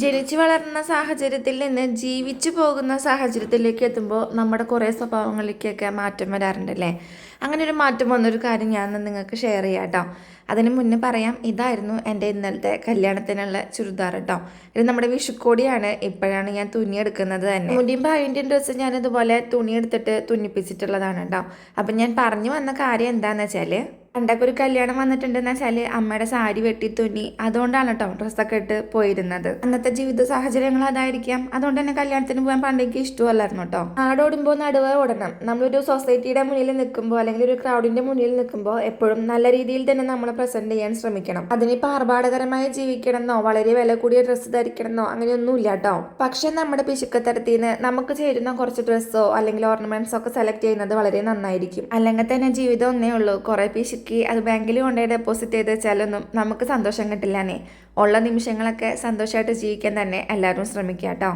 ജനിച്ചു വളർന്ന സാഹചര്യത്തിൽ നിന്ന് ജീവിച്ചു പോകുന്ന സാഹചര്യത്തിലേക്ക് എത്തുമ്പോൾ നമ്മുടെ കുറേ സ്വഭാവങ്ങളിലേക്കൊക്കെ മാറ്റം വരാറുണ്ട് വരാറുണ്ടല്ലേ? അങ്ങനെ ഒരു മാറ്റം വന്നൊരു കാര്യം ഞാൻ നിങ്ങൾക്ക് ഷെയർ ചെയ്യാം കേട്ടോ. അതിന് മുന്നേ പറയാം ഇതായിരുന്നു എന്റെ ഇന്നലത്തെ കല്യാണത്തിനുള്ള ചുരിദാർ കേട്ടോ. ഇത് നമ്മുടെ വിഷുക്കോടിയാണ്. ഇപ്പോഴാണ് ഞാൻ തുന്നിയെടുക്കുന്നത് തന്നെ. മുടിയും ഭാവിന്റെ ഡ്രസ്സ് ഞാൻ ഇതുപോലെ തുണിയെടുത്തിട്ട് തുന്നിപ്പിച്ചിട്ടുള്ളതാണ് കേട്ടോ. അപ്പം ഞാൻ പറഞ്ഞു വന്ന കാര്യം എന്താണെന്ന് വെച്ചാൽ പണ്ടൊക്കെ ഒരു കല്യാണം വന്നിട്ടുണ്ടെന്ന് വെച്ചാൽ അമ്മയുടെ സാരി വെട്ടി തുന്നി. അതുകൊണ്ടാണ് കേട്ടോ ഡ്രസ്സൊക്കെ ഇട്ട് പോയിരുന്നത്. അന്നത്തെ ജീവിത സാഹചര്യങ്ങൾ അതായിരിക്കാം. അതുകൊണ്ട് തന്നെ കല്യാണത്തിന് പോകാൻ പണ്ടേക്ക് ഇഷ്ടമല്ലായിരുന്നു കേട്ടോ നാടോടുമ്പോൾ നടുവ് ഓടണം. നമ്മളൊരു സൊസൈറ്റിയുടെ മുന്നിൽ നിൽക്കുമ്പോൾ അല്ലെങ്കിൽ ഒരു ക്രൗഡിന്റെ മുന്നിൽ നിൽക്കുമ്പോൾ എപ്പോഴും നല്ല രീതിയിൽ തന്നെ നമ്മൾ പ്രസന്റ് ചെയ്യാൻ ശ്രമിക്കണം. അതിനിപ്പോൾ ആർഭാടകരമായി ജീവിക്കണമെന്നോ വളരെ വില കൂടിയ ഡ്രസ്സ് ധരിക്കണമെന്നോ അങ്ങനെയൊന്നുമില്ല കേട്ടോ പക്ഷെ നമ്മുടെ പിശുക്കത്തരത്തിൽ നിന്ന് നമുക്ക് ചേരുന്ന കുറച്ച് ഡ്രസ്സോ അല്ലെങ്കിൽ ഓർണമെന്റ്സോ ഒക്കെ സെലക്ട് ചെയ്യുന്നത് വളരെ നന്നായിരിക്കും. അല്ലെങ്കിൽ തന്നെ ജീവിതം ഒന്നേ ഉള്ളൂ. കുറെ പിശുക്കി അത് ബാങ്കിൽ കൊണ്ടുപോയി ഡെപ്പോസിറ്റ് ചെയ്ത് വെച്ചാലൊന്നും നമുക്ക് സന്തോഷം കിട്ടില്ലാന്നേ. ഉള്ള നിമിഷങ്ങളൊക്കെ സന്തോഷമായിട്ട് ജീവിക്കാൻ തന്നെ എല്ലാവരും ശ്രമിക്കുക കേട്ടോ.